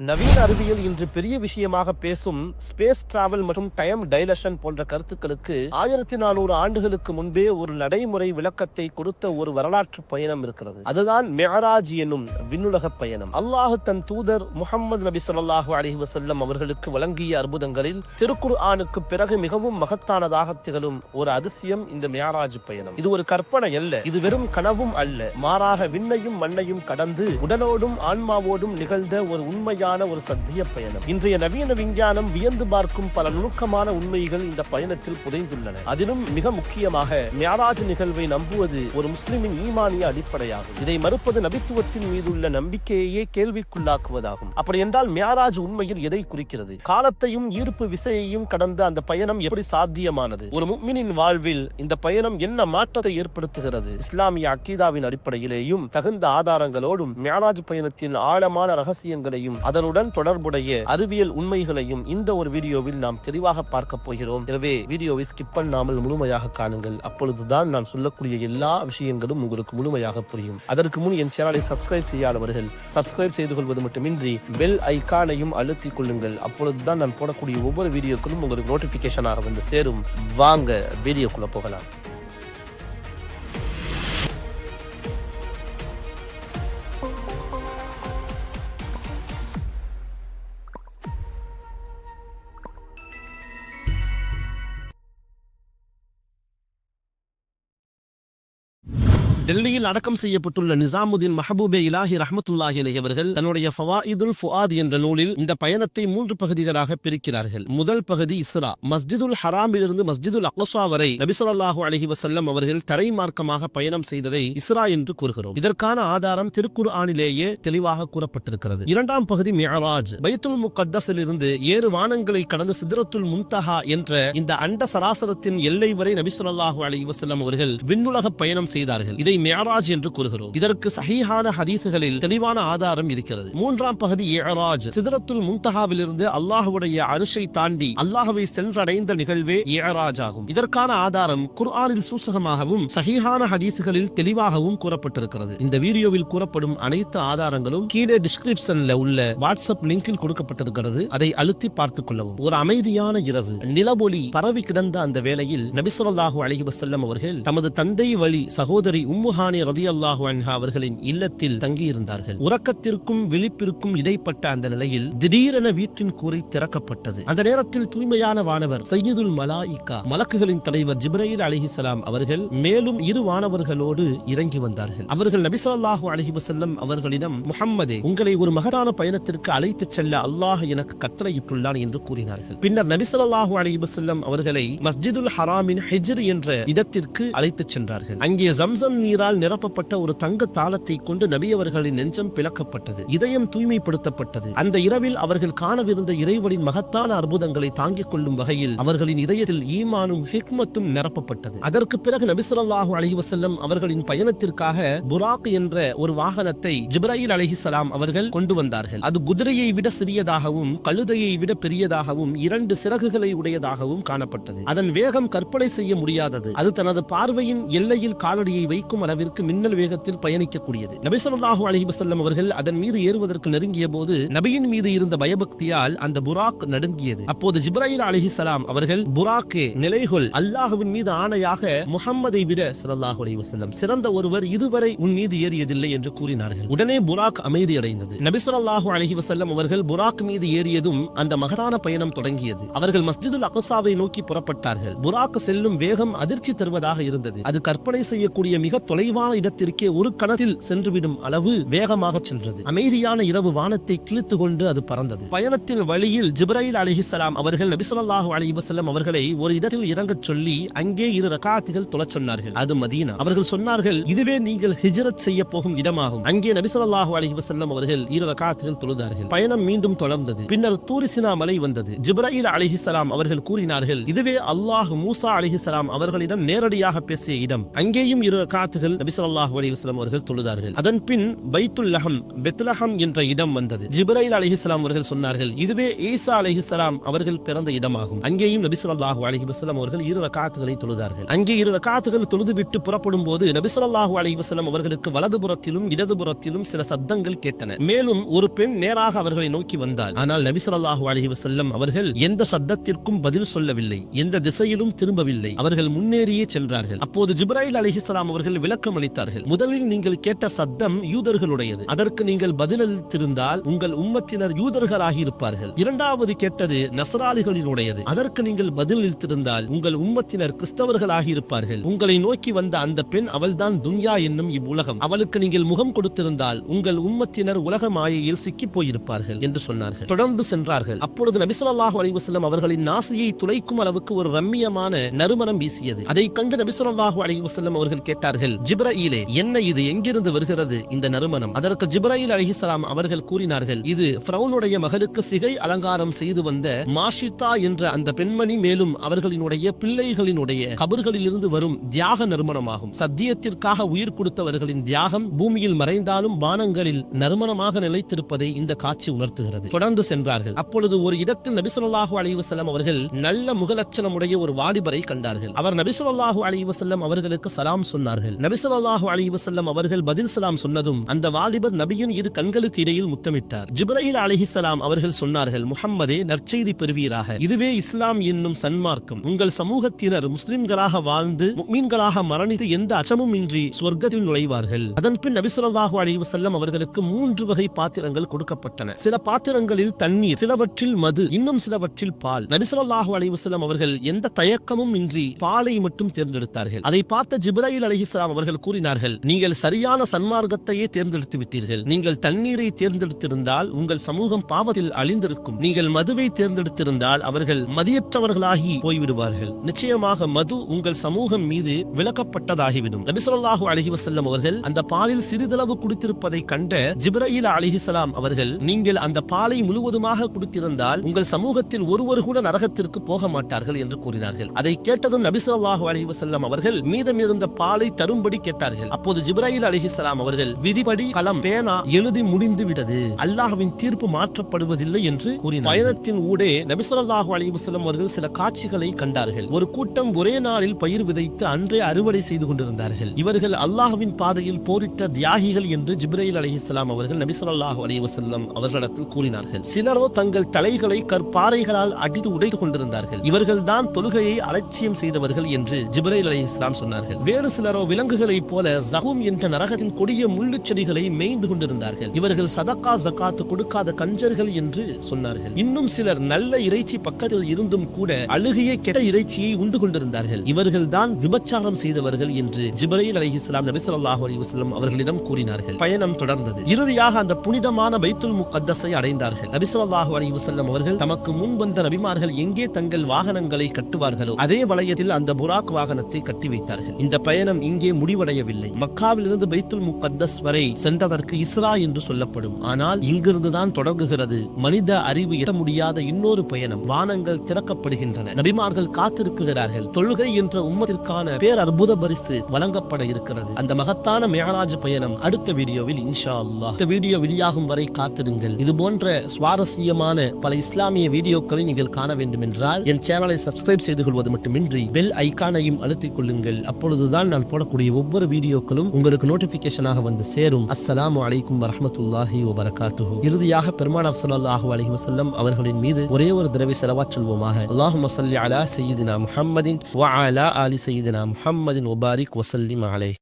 நவீன அறிவியல் இன்று பெரிய விஷயமாக பேசும் ஸ்பேஸ் டிராவல் மற்றும் டைம் டைலஷன் போன்ற கருத்துக்களுக்கு ஆயிரத்தி நானூறு ஆண்டுகளுக்கு முன்பே ஒரு நடைமுறை விளக்கத்தை கொடுத்த ஒரு வரலாற்று பயணம் இருக்கிறது. அதுதான் மெஹராஜ் என்னும் விண்ணுலக பயணம். அல்லாஹு தன் தூதர் முகமது நபி சொல்லாஹு அலைஹி வசல்லம் அவர்களுக்கு வழங்கிய அற்புதங்களில் திருக்குர் ஆணுக்கு பிறகு மிகவும் மகத்தானதாக திகழும் ஒரு அதிசயம் இந்த மெஹராஜ் பயணம். இது ஒரு கற்பனை அல்ல இது வெறும் கனவும் அல்ல. மாறாக விண்ணையும் மண்ணையும் கடந்து உடலோடும் ஆன்மாவோடும் நிகழ்ந்த ஒரு விஞ்ஞான ஒரு சத்திய பயணம். இன்றைய நவீன விஞ்ஞானம் வியந்து பார்க்கும் பல நுணுக்கமான உண்மைகள் இந்த பயணத்தில் புதைந்துள்ளன. அதிலும் மிக முக்கியமாக மியாராஜ் நிகழ்வை நம்புவது ஒரு முஸ்லிமின் ஈமானிய அடிப்படையாகும். இதை மறுப்பது நபித்துவத்தின் மீதுள்ள நம்பிக்கையையே கேள்விக்குள்ளாக்குவதாகும். அப்படி என்றால் மியாராஜ் உண்மையில் எதை குறிக்கிறது? காலத்தையும் ஈர்ப்பு விசையையும் கடந்த அந்த பயணம் எப்படி சாத்தியமானது? ஒரு முக்மினின் வாழ்வில் இந்த பயணம் என்ன மாற்றத்தை ஏற்படுத்துகிறது? இஸ்லாமிய அக்கீதாவின் அடிப்படையிலேயும் தகுந்த ஆதாரங்களோடும் மியாராஜ் பயணத்தின் ஆழமான ரகசியங்களையும் அதனுடன் தொடர்புடைய அறிவியல் உண்மைகளையும் இந்த ஒரு வீடியோவில் நாம் தெளிவாக பார்க்க போகிறோம். எனவே வீடியோவை ஸ்கிப் பண்ணாமல் முழுமையாக காணுங்கள். அப்பொழுதுதான் நான் சொல்லக்கூடிய எல்லா விஷயங்களும் உங்களுக்கு முழுமையாக புரியும். அதற்கு முன் என் சேனலை சப்ஸ்கிரைப் செய்யாதவர்கள் சப்ஸ்கிரைப் செய்து கொள்வது மட்டுமின்றி பெல் ஐக்கானையும் அழுத்திக் கொள்ளுங்கள். அப்பொழுதுதான் நான் போடக்கூடிய ஒவ்வொரு வீடியோக்களும் உங்களுக்கு நோட்டிபிகேஷனாக வந்து சேரும். வாங்க வீடியோக்குள்ள போகலாம். டெல்லியில் அடக்கம் செய்யப்பட்டுள்ள நிசாமுதீன் மஹபூபே இலாஹி ரஹமத்துல்லாஹி அவர்கள் தன்னுடைய ஃபவாயிதுல் ஃபுஆத் என்ற நூலில் இந்த பயணத்தை மூன்று பகுதிகளாக பிரிக்கிறார்கள். முதல் பகுதி இஸ்ரா. மஸ்ஜிதுல் ஹராமிலிருந்து மஸ்ஜிதுல் அக்லசா வரை நபிசுல்லாஹு அலஹி வசல்லம் அவர்கள் தரை மார்க்கமாக பயணம் செய்ததை இஸ்ரா என்று கூறுகிறோம். இதற்கான ஆதாரம் திருக்குர் ஆனிலேயே தெளிவாக கூறப்பட்டிருக்கிறது. இரண்டாம் பகுதி மியராஜ் பைத்துல் முகத்தஸில் இருந்து ஏழு வானங்களை கடந்து சிதறத்துல் முன்தஹா என்ற இந்த அண்ட சராசரத்தின் எல்லை வரை நபிசுல்லாஹு அலஹி வசல்லம் அவர்கள் விண்ணுலக பயணம் செய்தார்கள். இதை இதை மேராஜ் என்று கூறுகிறோம். இதற்கு சஹீஹான ஹதீசுகளில் தெளிவான ஆதாரம் இருக்கிறது. மூன்றாம் பகுதி ஏராஜ் சிதறத்துல் முன்தகாவிலிருந்து அல்லாஹுடைய அரிசை தாண்டி அல்லாஹுவை சென்றடைந்த நிகழ்வே ஏராஜ் ஆகும். இதற்கான ஆதாரம் குர்ஆனில் சூசகமாகவும் சஹீஹான ஹதீசுகளில் தெளிவாகவும் கூறப்பட்டிருக்கிறது. இந்த வீடியோவில் கூறப்படும் அனைத்து ஆதாரங்களும் கீழே டிஸ்கிரிப்ஷன்ல உள்ள வாட்ஸ்அப் லிங்கில் கொடுக்கப்பட்டிருக்கிறது. அதை அழுத்தி பார்த்துக் கொள்ளவும். ஒரு அமைதியான இரவு நிலவொளி பரவி கிடந்த அந்த வேளையில் நபிசுல்லாஹு அலைஹி வசல்லம் அவர்கள் தமது தந்தை வழி சகோதரி உம் உம்முஹானி ரதி அல்லாஹு அன்ஹா அவர்களின் இல்லத்தில் தங்கியிருந்தார்கள். உறக்கத்திற்கும் விழிப்பிற்கும் இடைப்பட்ட அந்த நிலையில் திடீரென வீட்டின் கூரை திறக்கப்பட்டது. அந்த நேரத்தில் தூய்மையான வானவர் சையீதுல் மலாயிகா மலக்குகளின் தலைவர் ஜிப்ரயில் அலிஹிசலாம் அவர்கள் மேலும் இரு வானவர்களோடு இறங்கி வந்தார்கள். அவர்கள் நபிசல்லாஹு அலஹி வசல்லம் அவர்களிடம் முகம்மதே உங்களை ஒரு மகதான பயணத்திற்கு அழைத்துச் செல்ல அல்லாஹ் எனக்கு கட்டளையிட்டுள்ளான் என்று கூறினார்கள். பின்னர் நபிசல்லாஹு அலஹி வசல்லம் அவர்களை மஸ்ஜிதுல் ஹராமின் ஹிஜ்ர் என்ற இடத்திற்கு அழைத்துச் சென்றார்கள். அங்கே ஜம்சம் நீர் நீரால் நிரப்பப்பட்ட ஒரு தங்க தாளத்தை கொண்டு நபியவர்களின் நெஞ்சம் பிளக்கப்பட்டது. இதயம் தூய்மைப்படுத்தப்பட்டது. அந்த இரவில் அவர்கள் காணவிருந்த இறைவனின் மகத்தான அற்புதங்களை தாங்கிக் கொள்ளும் வகையில் அவர்களின் இதயத்தில் ஈமானும் ஹிக்மத்தும் நிரப்பப்பட்டது. அதற்கு பிறகு நபிசல்லாஹு அலிவசல்லம் அவர்களின் பயணத்திற்காக புராக் என்ற ஒரு வாகனத்தை ஜிப்ராயில் அலிஹிசலாம் அவர்கள் கொண்டு வந்தார்கள். அது குதிரையை விட சிறியதாகவும் கழுதையை விட பெரியதாகவும் இரண்டு சிறகுகளை உடையதாகவும் காணப்பட்டது. அதன் வேகம் கற்பனை செய்ய முடியாதது. அது தனது பார்வையின் எல்லையில் காலடியை வைக்கும் அளவிற்கு மின்னல் வேகத்தில் பயணிக்கக்கூடியது. நபிசல்லாஹு அலஹி வசல்லம் அவர்கள் அதன் மீது ஏறுவதற்கு நெருங்கிய போது நபியின் மீது இருந்த பயபக்தியால் அந்த புராக் நடுங்கியது. அப்போது ஜிப்ராயில் அலிஹிசலாம் அவர்கள் புராக்கே நிலைகொள் அல்லாஹுவின் மீது ஆணையாக முகம்மதை விட ஸல்லல்லாஹு அலிவசல்லம் சிறந்த ஒருவர் இதுவரை உன் மீது ஏறியதில்லை என்று கூறினார்கள். உடனே புராக் அமைதி அடைந்தது. நபி ஸல்லல்லாஹு அலைஹி அவர்கள் புராக் மீது ஏறியதும் அந்த மகதான பயணம் தொடங்கியது. அவர்கள் மஸ்ஜிதுல் அகசாவை நோக்கி புறப்பட்டார்கள். புராக் செல்லும் வேகம் அதிர்ச்சி தருவதாக இருந்தது. அது கற்பனை செய்யக்கூடிய மிக தொலைவான இடத்திற்கே ஒரு கணத்தில் சென்றுவிடும் அளவு வேகமாக சென்றது. அமைதியான இரவு வானத்தை கிழித்து கொண்டு அது பறந்தது. பயணத்தின் வழியில் ஜிப்ராயில் அலிஹிசலாம் அவர்கள் நபிசுல்லாஹு ஸல்லல்லாஹு அவர்களை ஒரு இடத்தில் இறங்கச் சொல்லி அங்கே இரு ரகாத்துகள் தொழச் சொன்னார்கள். அது மதீனா. அவர்கள் சொன்னார்கள் இதுவே நீங்கள் ஹிஜரத் செய்ய போகும் இடமாகும். அங்கே நபிசுல்லாஹு ஸல்லல்லாஹு அவர்கள் இரு ரகாத்துகள் தொழுதார்கள். பயணம் மீண்டும் தொடர்ந்தது. பின்னர் தூரிசினா மலை வந்தது. ஜிப்ராயில் அலிஹிசலாம் அவர்கள் கூறினார்கள் இதுவே அல்லாஹ் மூசா அலிஹிசலாம் அவர்களிடம் நேரடியாக பேசிய இடம். அங்கேயும் இரு ரகாத்துகள் அவர்கள் நபிசல்லாஹ் அலிஸ்லாம் அவர்கள் தொழுதார்கள். அதன் பின் பைத்துல் லஹம் பெத்லஹம் என்ற இடம் வந்தது. ஜிப்ரைல் அலிஹிஸ்லாம் அவர்கள் சொன்னார்கள் இதுவே ஈசா அலிஹிஸ்லாம் அவர்கள் பிறந்த இடமாகும். அங்கேயும் நபிசல்லாஹு ஸல்லல்லாஹு அலைஹி அவர்கள் இரு ரக்காத்துகளை தொழுதார்கள். அங்கே இரு ரக்காத்துகள் தொழுதுவிட்டு புறப்படும் போது நபிசல்லாஹு ஸல்லல்லாஹு அலைஹி அவர்களுக்கு வலதுபுறத்திலும் இடதுபுறத்திலும் சில சத்தங்கள் கேட்டன. மேலும் ஒரு பெண் நேராக அவர்களை நோக்கி வந்தார் ஆனால் நபிசல்லாஹு ஸல்லல்லாஹு அலைஹி அவர்கள் எந்த சத்தத்திற்கும் பதில் சொல்லவில்லை எந்த திசையிலும் திரும்பவில்லை. அவர்கள் முன்னேறியே சென்றார்கள். அப்போது ஜிப்ராயில் அலிஹிஸ்லாம் அவர்கள் விளக்கம் அளித்தார்கள் முதலில் நீங்கள் கேட்ட சத்தம் யூதர்களுடையது. அதற்கு நீங்கள் பதிலளித்திருந்தால் உங்கள் உம்மத்தினர் யூதர்களாகி இருப்பார்கள். இரண்டாவது கேட்டது நசராளிகளினுடையது. அதற்கு நீங்கள் பதிலளித்திருந்தால் உங்கள் உம்மத்தினர் கிறிஸ்தவர்களாகி இருப்பார்கள். உங்களை நோக்கி வந்த அந்த பெண் அவள்தான் துன்யா என்னும் இவ்வுலகம். அவளுக்கு நீங்கள் முகம் கொடுத்திருந்தால் உங்கள் உம்மத்தினர் உலக மாயையில் சிக்கி போயிருப்பார்கள் என்று சொன்னார்கள். தொடர்ந்து சென்றார்கள். அப்பொழுது நபிசுல்லாஹு ஸல்லல்லாஹு அவர்களின் நாசியை துளைக்கும் அளவுக்கு ஒரு ரம்மியமான நறுமணம் வீசியது. அதை கண்டு நபிசுல்லாஹு ஸல்லல்லாஹு அவர்கள் கேட்டார்கள் ஜிப்ரஈலே என்ன இது? எங்கிருந்து வருகிறது இந்த நறுமணம்? அதற்கு ஜிப்ரயில் அலிஹிசலாம் அவர்கள் கூறினார்கள் இது பிரவுனுடைய மகளுக்கு சிகை அலங்காரம் செய்து வந்த மாஷிதா என்ற அந்த பெண்மணி மேலும் அவர்களினுடைய பிள்ளைகளினுடைய கபர்களிலிருந்து வரும் தியாக நறுமணமாகும். சத்தியத்திற்காக உயிர் கொடுத்தவர்களின் தியாகம் பூமியில் மறைந்தாலும் வானங்களில் நறுமணமாக நிலைத்திருப்பதை இந்த காட்சி உணர்த்துகிறது. தொடர்ந்து சென்றார்கள். அப்பொழுது ஒரு இடத்தில் நபிசுல்லாஹு அலைஹி அவர்கள் நல்ல முகலட்சணமுடைய ஒரு வாலிபரை கண்டார்கள். அவர் நபிசுல்லாஹு அலிவசல்லம் அவர்களுக்கு சலாம் சொன்னார்கள் நபிசல்லாஹு அலி வசல்லம் அவர்கள் பதில் சலாம் சொன்னதும் அந்த வாலிபர் நபியின் இரு கண்களுக்கு இடையில் முத்தமிட்டார். ஜிப்ரஹில் அலிஹிசலாம் அவர்கள் சொன்னார்கள் முகம்மதே நற்செய்தி பெறுவீராக. இதுவே இஸ்லாம் என்னும் சன்மார்க்கம். உங்கள் சமூகத்தினர் முஸ்லிம்களாக வாழ்ந்து மீன்களாக மரணித்து எந்த அச்சமும் இன்றி சொர்க்கத்தில் நுழைவார்கள். அதன் பின் நபிசுல்லாஹு அலைஹி அவர்களுக்கு மூன்று வகை பாத்திரங்கள் கொடுக்கப்பட்டன. சில பாத்திரங்களில் தண்ணீர் சிலவற்றில் மது இன்னும் சிலவற்றில் பால். நபிசல்லாஹு அலி வசல்லம் அவர்கள் எந்த தயக்கமும் இன்றி பாலை மட்டும் தேர்ந்தெடுத்தார்கள். அதை பார்த்த ஜிப்ராயில் அலைஹிஸ்ஸலாம் அவர்கள் கூறினார்கள் நீங்கள் சரியான சன்மார்க்கத்தையே தேர்ந்தெடுத்து விட்டீர்கள் நீங்கள் தண்ணீரை தேர்ந்தெடுத்திருந்தால் உங்கள் சமூகம் பாவத்தில் அழிந்திருக்கும். நீங்கள் மதுவை தேர்ந்தெடுத்திருந்தால் அவர்கள் மதியற்றவர்களாகி போய்விடுவார்கள். நிச்சயமாக மது உங்கள் சமூகம் மீது விளக்கப்பட்டதாகிவிடும் நபிசல்லாஹு அலைஹி வசல்லம் அவர்கள் அந்த பாலில் சிறிதளவு குடித்திருப்பதை கண்ட ஜிப்ரஹில் அலிஹிசலாம் அவர்கள் நீங்கள் அந்த பாலை முழுவதுமாக குடித்திருந்தால் உங்கள் சமூகத்தில் ஒருவர் கூட நரகத்திற்கு போக மாட்டார்கள் என்று கூறினார்கள். அதை கேட்டதும் நபிசல்லாஹு அலைஹி வசல்லம் அவர்கள் மீதமிருந்த பாலை தரும் தரும்படி கேட்டார்கள். அப்போது ஜிப்ராயில் அலிஹிசலாம் அவர்கள் விதிப்படி களம் பேனா எழுதி முடிந்து விட்டது. அல்லாஹ்வின் தீர்ப்பு மாற்றப்படுவதில்லை என்று கூறினார் பயணத்தின் ஊடே நபிசல்லாஹு அலிவசலம் அவர்கள் சில காட்சிகளை கண்டார்கள். ஒரு கூட்டம் ஒரே நாளில் பயிர் விதைத்து அன்றே அறுவடை செய்து கொண்டிருந்தார்கள். இவர்கள் அல்லாஹ்வின் பாதையில் போரிட்ட தியாகிகள் என்று ஜிப்ரையில் அலிஹிஸ்லாம் அவர்கள் நபிசல்லாஹு அலிவசல்லம் அவர்களிடத்தில் கூறினார்கள். சிலரோ தங்கள் தலைகளை கற்பாறைகளால் அடித்து உடைத்துக் கொண்டிருந்தார்கள். இவர்கள் தான் தொழுகையை அலட்சியம் செய்தவர்கள் என்று ஜிப்ரையில் அலிஹிஸ்லாம் சொன்னார்கள். வேறு சிலரோ விலங்கு விலங்குகளைப் போல ஜஹூம் என்ற நரகத்தின் கொடிய முள்ளு செடிகளை மேய்ந்து கொண்டிருந்தார்கள். இவர்கள் சதக்கா ஜக்காத்து கொடுக்காத கஞ்சர்கள் என்று சொன்னார்கள். இன்னும் சிலர் நல்ல இறைச்சி பக்கத்தில் இருந்தும் கூட அழுகிய கெட்ட இறைச்சியை உண்டு கொண்டிருந்தார்கள். இவர்கள் தான் விபச்சாரம் செய்தவர்கள் என்று ஜிபரையில் அலி இஸ்லாம் நபிசல்லாஹு அலி வஸ்லம் அவர்களிடம் கூறினார்கள். பயணம் தொடர்ந்தது. இறுதியாக அந்த புனிதமான பைத்துல் முகத்தஸை அடைந்தார்கள். நபிசல்லாஹு அலி அலைஹி அவர்கள் தமக்கு முன் வந்த நபிமார்கள் எங்கே தங்கள் வாகனங்களை கட்டுவார்களோ அதே வளையத்தில் அந்த புராக் வாகனத்தை கட்டி வைத்தார்கள். இந்த பயணம் இங்கே முடிவடையவில்லை. மக்காவிலிருந்து பைத்துல் முகத்தஸ் வரை சென்றதற்கு இஸ்ரா என்று சொல்லப்படும். ஆனால் இங்கிருந்துதான் தொடங்குகிறது. மனித அறிவு இட முடியாத இன்னொரு பயணம். வானங்கள் திறக்கப்படுகின்றன. நபிமார்கள் காத்திருக்கிறார்கள். தொழுகை என்ற உம்மத்திற்கான பேர் அற்புத பரிசு வழங்கப்பட இருக்கிறது. அந்த மகத்தான மேகராஜ் பயணம் அடுத்த வீடியோவில் இன்ஷா அல்லா இந்த வீடியோ வெளியாகும் வரை காத்திருங்கள். இது போன்ற சுவாரஸ்யமான பல இஸ்லாமிய வீடியோக்களை நீங்கள் காண வேண்டும் என்றால் என் சேனலை சப்ஸ்கிரைப் செய்து கொள்வது மட்டுமின்றி பெல் ஐகானையும் அழுத்திக் கொள்ளுங்கள். அப்பொழுதுதான் நான் போடக்கூடிய ஒவ்வொரு வீடியோக்களும் உங்களுக்கு நோட்டிபிகேஷனாக வந்து சேரும். அஸ்லாம் வலைக்கும் வரமத்துல்லாஹி வபரகாத்துஹு. இறுதியாக பெருமானார் ஸல்லல்லாஹு அலஹி வசல்லம் அவர்களின் மீது ஒரே ஒரு தடவை செலவா சொல்வோமாக. அல்லாஹு அலா சையீதினா முஹம்மதின் வ அலா அலி சையீதினா முஹம்மதின் வபாரிக் வசல்லிம் அலை